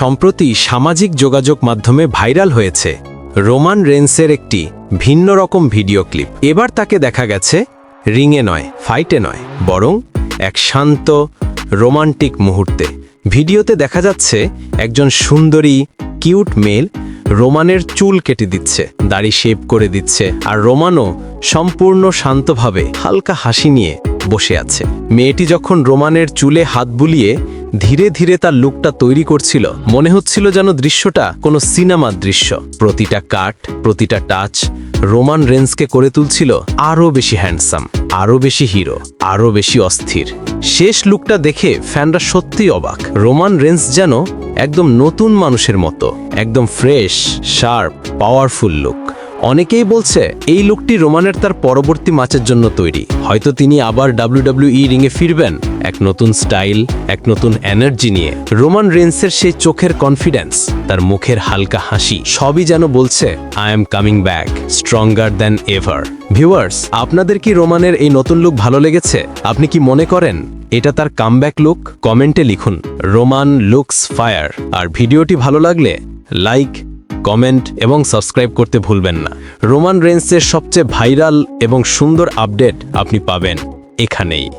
সম্প্রতি সামাজিক যোগাযোগ মাধ্যমে ভাইরাল হয়েছে রোমান রেন্সের একটি ভিন্ন রকম ভিডিও ক্লিপ। এবার তাকে দেখা গেছে রিংয়ে নয়, ফাইটে নয়, বরং এক শান্ত, রোমান্টিক মুহূর্তে। ভিডিওতে দেখা যাচ্ছে একজন সুন্দরী, কিউট মেল রোমানের চুল কেটে দিচ্ছে, দাড়ি শেপ করে দিচ্ছে, আর রোমানও সম্পূর্ণ শান্তভাবে হালকা হাসি নিয়ে বসে আছে। মেয়েটি যখন রোমানের চুলে হাত বুলিয়ে ধীরে ধীরে তার লুকটা তৈরি করছিল। মনে হচ্ছিল যেন দৃশ্যটা কোনো সিনেমার দৃশ্য। প্রতিটা কাট, প্রতিটা টাচ রোমান রেন্সকে করে তুলছিল আরও বেশি হ্যান্ডসাম, আরও বেশি হিরো, আরও বেশি অস্থির। শেষ লুকটা দেখে ফ্যানরা সত্যি অবাক। রোমান রেন্স যেন একদম নতুন মানুষের মতো, একদম ফ্রেশ, শার্প, পাওয়ারফুল লুক। অনেকেই বলছে, এই লুকটি রোমানের তার পরবর্তী ম্যাচের জন্য তৈরি। হয়তো তিনি আবার ডাব্লিউডাব্লিউই রিংয়ে ফিরবেন, এক নতুন স্টাইল, এক নতুন এনার্জি নিয়ে। রোমান রেন্সের সেই চোখের কনফিডেন্স তার মুখের হালকা হাসি, সবই যেন বলছে I am coming back stronger than ever viewers আপনাদের কি রোমানের এই নতুন লুক ভালো লেগেছে? আপনি কি মনে করেন, এটা তার কামব্যাক লুক কমেন্টে লিখুন, রোমান লুকস ফায়ার আর ভিডিওটি ভালো লাগলে লাইক কমেন্ট এবং সাবস্ক্রাইব করতে ভুলবেন না। রোমান রেন্সের সবচেয়ে ভাইরাল এবং সুন্দর আপডেট আপনি পাবেন এখানেই।